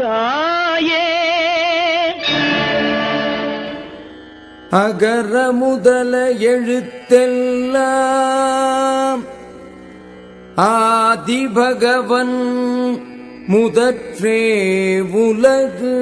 தாயே. அகர முதல எழுத்தெல்லாம் ஆதிபகவன் முதற்றே உலகு.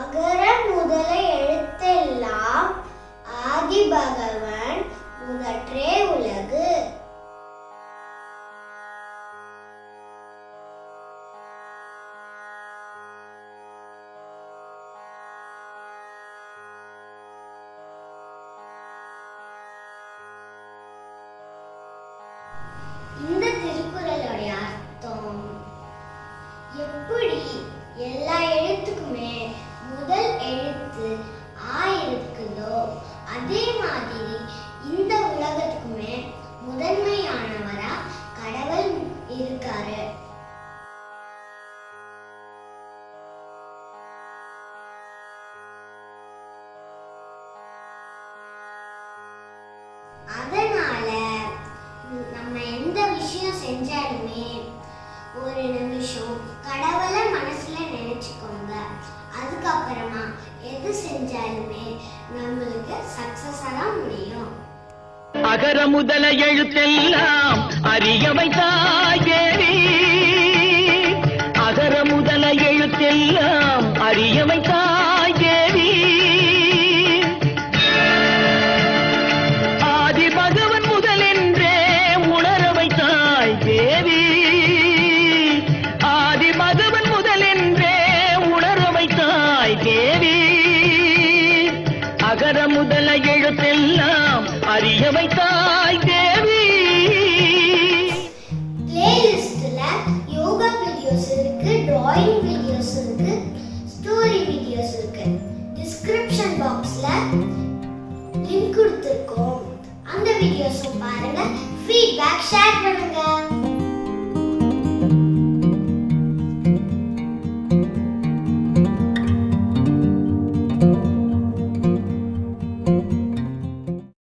அகர முதல எழுத்தெல்லாம் ஆதி பகவன் முதற்றே உலகு. இந்த திருக்குறளுடைய அர்த்தம் எப்படி எல்லா அதனால நம்ம எந்த விஷயம் செஞ்சாலுமே ஒரு நிமிஷம் கடவுளை மனசுல நினைச்சுக்கோங்க. அதுக்கப்புறமா எது செஞ்சாலுமே நம்மளுக்கு சக்சஸ் தான் முடியும். அகர முதல எழுத்தெல்லாம் அறியவை வைத்தாயே. அகர முதல எழுத்தெல்லாம் அறியவை அகர முதல எழுத்தெல்லாம் அறிய வைத்தாய் தேவி. பிளேலிஸ்ட்ல யோகா வீடியோஸ் இருக்கு டிராயிங் வீடியோஸ் இருக்கு ஸ்டோரி வீடியோஸ் இருக்கு. டிஸ்கிரிப்ஷன் பாக்ஸ்ல லிங்க் கொடுத்துருக்கோம். அந்த வீடியோஸும் பாருங்க. ஃபீட்பேக் ஷேர் பண்ணுங்க.